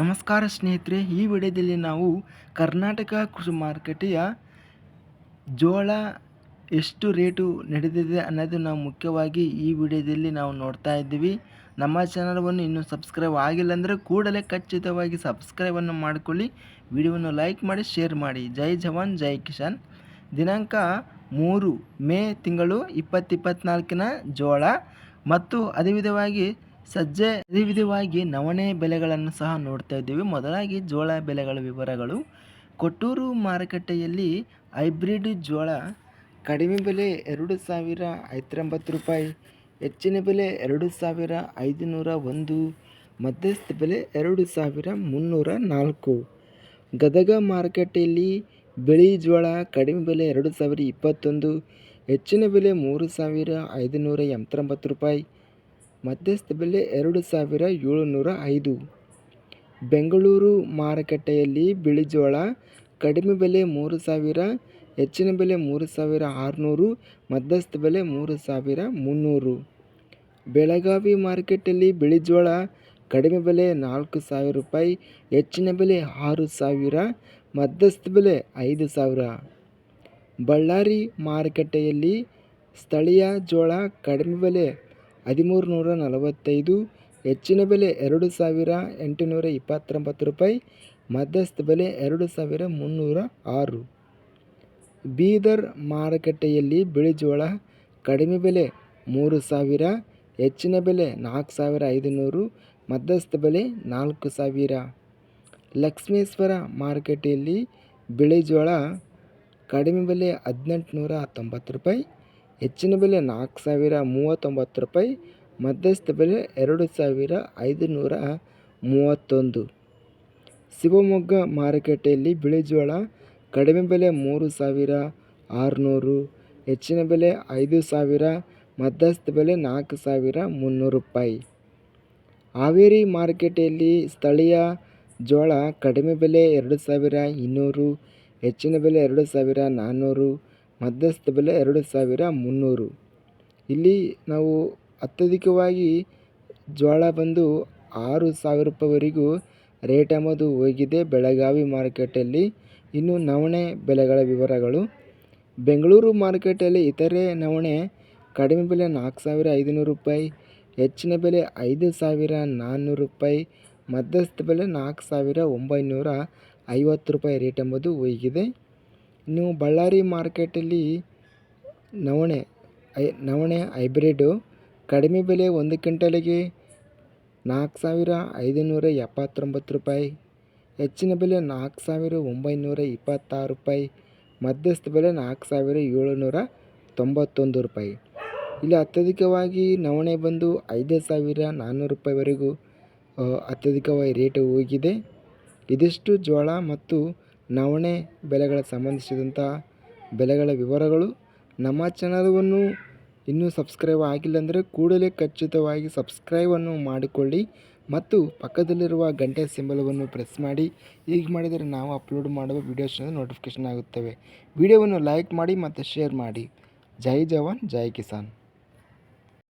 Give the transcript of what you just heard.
ನಮಸ್ಕಾರ ಸ್ನೇಹಿತರೆ, ಈ ವಿಡಿಯೋದಲ್ಲಿ ನಾವು ಕರ್ನಾಟಕ ಕೃಷಿ ಮಾರುಕಟ್ಟೆಯ ಜೋಳ ಎಷ್ಟು ರೇಟು ನಡೆದಿದೆ ಅನ್ನೋದು ನಾವು ಮುಖ್ಯವಾಗಿ ಈ ವಿಡಿಯೋದಲ್ಲಿ ನಾವು ನೋಡ್ತಾ ಇದ್ದೀವಿ. ನಮ್ಮ ಚಾನಲವನ್ನು ಇನ್ನೂ ಸಬ್ಸ್ಕ್ರೈಬ್ ಆಗಿಲ್ಲ ಅಂದರೆ ಕೂಡಲೇ ಖಚಿತವಾಗಿ ಸಬ್ಸ್ಕ್ರೈಬನ್ನು ಮಾಡಿಕೊಳ್ಳಿ. ವಿಡಿಯೋವನ್ನು ಲೈಕ್ ಮಾಡಿ, ಶೇರ್ ಮಾಡಿ. ಜೈ ಜವಾನ್, ಜೈ ಕಿಶಾನ್ ದಿನಾಂಕ ಮೂರು ಮೇ ತಿಂಗಳು ಇಪ್ಪತ್ತಿಪ್ಪತ್ನಾಲ್ಕಿನ ಜೋಳ. ಮತ್ತು ಅದೇ ವಿಧವಾಗಿ ಸಜ್ಜೆ ಅದೇ ವಿಧವಾಗಿ ನವಣೆ ಬೆಲೆಗಳನ್ನು ಸಹ ನೋಡ್ತಾ ಇದ್ದೀವಿ. ಮೊದಲಾಗಿ ಜೋಳ ಬೆಲೆಗಳ ವಿವರಗಳು. ಕೊಟ್ಟೂರು ಮಾರುಕಟ್ಟೆಯಲ್ಲಿ ಹೈಬ್ರಿಡ್ ಜೋಳ ಕಡಿಮೆ ಬೆಲೆ ಎರಡು ಸಾವಿರ ಐವತ್ತೊಂಬತ್ತು ರೂಪಾಯಿ, ಹೆಚ್ಚಿನ ಬೆಲೆ ಎರಡು ಸಾವಿರ ಐದುನೂರ ಒಂದು, ಮಧ್ಯಸ್ಥ ಬೆಲೆ ಎರಡು ಸಾವಿರ ಮುನ್ನೂರ ನಾಲ್ಕು. ಗದಗ ಮಾರುಕಟ್ಟೆಯಲ್ಲಿ ಬಿಳಿ ಜೋಳ ಕಡಿಮೆ ಬೆಲೆ ಎರಡು ಸಾವಿರ ಇಪ್ಪತ್ತೊಂದು, ಹೆಚ್ಚಿನ ಬೆಲೆ ಮೂರು ಸಾವಿರ ಐದುನೂರ ಎಂಬತ್ತೊಂಬತ್ತು ರೂಪಾಯಿ ಮಧ್ಯಸ್ಥ ಬೆಲೆ ಎರಡು ಸಾವಿರ ಏಳುನೂರ ಐದು. ಬೆಂಗಳೂರು ಮಾರುಕಟ್ಟೆಯಲ್ಲಿ ಬಿಳಿಜೋಳ ಕಡಿಮೆ ಬೆಲೆ ಮೂರು ಸಾವಿರ, ಹೆಚ್ಚಿನ ಬೆಲೆ ಮೂರು ಸಾವಿರ ಆರುನೂರು, ಮಧ್ಯಸ್ಥ ಬೆಲೆ ಮೂರು ಸಾವಿರ ಮುನ್ನೂರು. ಬೆಳಗಾವಿ ಮಾರುಕಟ್ಟೆಯಲ್ಲಿ ಬಿಳಿಜೋಳ ಕಡಿಮೆ ಬೆಲೆ ನಾಲ್ಕು ಸಾವಿರ ರೂಪಾಯಿ, ಹೆಚ್ಚಿನ ಬೆಲೆ ಆರು ಸಾವಿರ, ಮಧ್ಯಸ್ಥ ಬೆಲೆ ಐದು ಸಾವಿರ. ಬಳ್ಳಾರಿ ಮಾರುಕಟ್ಟೆಯಲ್ಲಿ ಸ್ಥಳೀಯ ಜೋಳ, ಕಡಿಮೆ ಬೆಲೆ ಹದಿಮೂರು ನೂರ ನಲವತ್ತೈದು ಹೆಚ್ಚಿನ ಬೆಲೆ ಎರಡು ಸಾವಿರ ಎಂಟುನೂರ ಇಪ್ಪತ್ತೊಂಬತ್ತು ರೂಪಾಯಿ, ಮಧ್ಯಸ್ಥ ಬೆಲೆ ಎರಡು ಸಾವಿರ ಮುನ್ನೂರ ಆರು. ಬೀದರ್ ಮಾರುಕಟ್ಟೆಯಲ್ಲಿ ಬಿಳಿಜೋಳ ಕಡಿಮೆ ಬೆಲೆ ಮೂರು ಸಾವಿರ, ಹೆಚ್ಚಿನ ಬೆಲೆ ನಾಲ್ಕು ಸಾವಿರ ಐದುನೂರು, ಮಧ್ಯಸ್ಥ ಬೆಲೆ ನಾಲ್ಕು ಸಾವಿರ. ಲಕ್ಷ್ಮೇಶ್ವರ ಮಾರುಕಟ್ಟೆಯಲ್ಲಿ ಬಿಳಿಜೋಳ ಕಡಿಮೆ ಬೆಲೆ ಹದಿನೆಂಟು ನೂರ ತೊಂಬತ್ತು ರೂಪಾಯಿ ಹೆಚ್ಚಿನ ಬೆಲೆ ನಾಲ್ಕು ಸಾವಿರ ಮೂವತ್ತೊಂಬತ್ತು ರೂಪಾಯಿ, ಮಧ್ಯಸ್ಥ ಬೆಲೆ ಎರಡು ಸಾವಿರ ಐದುನೂರ ಮೂವತ್ತೊಂದು. ಶಿವಮೊಗ್ಗ ಮಾರುಕಟ್ಟೆಯಲ್ಲಿ ಬಿಳಿ ಜೋಳ ಕಡಿಮೆ ಬೆಲೆ ಮೂರು ಸಾವಿರ ಆರುನೂರು, ಹೆಚ್ಚಿನ ಬೆಲೆ ಐದು ಸಾವಿರ, ಮಧ್ಯಸ್ಥ ಬೆಲೆ ನಾಲ್ಕು ಸಾವಿರ ಮುನ್ನೂರು ರೂಪಾಯಿ. ಹಾವೇರಿ ಮಾರುಕಟ್ಟೆಯಲ್ಲಿ ಸ್ಥಳೀಯ ಜೋಳ ಕಡಿಮೆ ಬೆಲೆ ಎರಡು ಸಾವಿರ ಇನ್ನೂರು, ಹೆಚ್ಚಿನ ಬೆಲೆ ಎರಡು ಸಾವಿರ ನಾನ್ನೂರು ಮಧ್ಯಸ್ಥ ಬೆಲೆ ಎರಡು ಸಾವಿರ ಮುನ್ನೂರು. ಇಲ್ಲಿ ನಾವು ಅತ್ಯಧಿಕವಾಗಿ ಜೋಳ ಬಂದು ಆರು ಸಾವಿರ ರೂಪಾಯಿವರೆಗೂ ರೇಟ್ ಎಂಬುದು ಹೋಗಿದೆ ಬೆಳಗಾವಿ ಮಾರ್ಕೆಟಲ್ಲಿ ಇನ್ನು ನವಣೆ ಬೆಲೆಗಳ ವಿವರಗಳು. ಬೆಂಗಳೂರು ಮಾರ್ಕೆಟಲ್ಲಿ ಇತರೆ ನವಣೆ ಕಡಿಮೆ ಬೆಲೆ ನಾಲ್ಕು ಸಾವಿರ ಐದುನೂರು ರೂಪಾಯಿ, ಹೆಚ್ಚಿನ ಬೆಲೆ ಐದು ಸಾವಿರ ನಾನ್ನೂರು ರೂಪಾಯಿ, ಮಧ್ಯಸ್ಥ ಬೆಲೆ ನಾಲ್ಕು ಸಾವಿರ ಒಂಬೈನೂರ ಐವತ್ತು ರೂಪಾಯಿ ರೇಟ್ ಎಂಬುದು ಹೋಗಿದೆ. ಇನ್ನು ಬಳ್ಳಾರಿ ಮಾರ್ಕೆಟಲ್ಲಿ ನವಣೆ, ಐ, ನವಣೆ ಹೈಬ್ರಿಡು ಕಡಿಮೆ ಬೆಲೆ ಒಂದು ಕ್ವಿಂಟಲಿಗೆ ನಾಲ್ಕು ಸಾವಿರ ಐದುನೂರ ಎಪ್ಪತ್ತೊಂಬತ್ತು ರೂಪಾಯಿ, ಹೆಚ್ಚಿನ ಬೆಲೆ ನಾಲ್ಕು ಸಾವಿರ ಒಂಬೈನೂರ ಇಪ್ಪತ್ತಾರು ರೂಪಾಯಿ, ಮಧ್ಯಸ್ಥ ಬೆಲೆ ನಾಲ್ಕು ಸಾವಿರ ಏಳುನೂರ ತೊಂಬತ್ತೊಂದು ರೂಪಾಯಿ. ಇಲ್ಲಿ ಅತ್ಯಧಿಕವಾಗಿ ನವಣೆ ಬಂದು ಐದು ಸಾವಿರ ನಾನ್ನೂರು ರೂಪಾಯಿವರೆಗೂ ಅತ್ಯಧಿಕವಾಗಿ ರೇಟ್ ಹೋಗಿದೆ. ಇದಿಷ್ಟು ಜೋಳ ಮತ್ತು ನವಣೆ ಬೆಲೆಗಳ ಸಂಬಂಧಿಸಿದಂಥ ಬೆಲೆಗಳ ವಿವರಗಳು ನಮ್ಮ ಚಾನಲ್ವನ್ನು ಇನ್ನೂ ಸಬ್ಸ್ಕ್ರೈಬ್ ಆಗಿಲ್ಲ ಅಂದರೆ ಕೂಡಲೇ ಖಚಿತವಾಗಿ ಸಬ್ಸ್ಕ್ರೈಬನ್ನು ಮಾಡಿಕೊಳ್ಳಿ ಮತ್ತು ಪಕ್ಕದಲ್ಲಿರುವ ಗಂಟೆ ಸಿಂಬಲವನ್ನು ಪ್ರೆಸ್ ಮಾಡಿ. ಹೀಗೆ ಮಾಡಿದರೆ ನಾವು ಅಪ್ಲೋಡ್ ಮಾಡುವ ವೀಡಿಯೋಸ್ ನೋಟಿಫಿಕೇಷನ್ ಆಗುತ್ತವೆ. ವಿಡಿಯೋವನ್ನು ಲೈಕ್ ಮಾಡಿ ಮತ್ತು ಶೇರ್ ಮಾಡಿ. ಜೈ ಜವಾನ್, ಜೈ ಕಿಸಾನ್.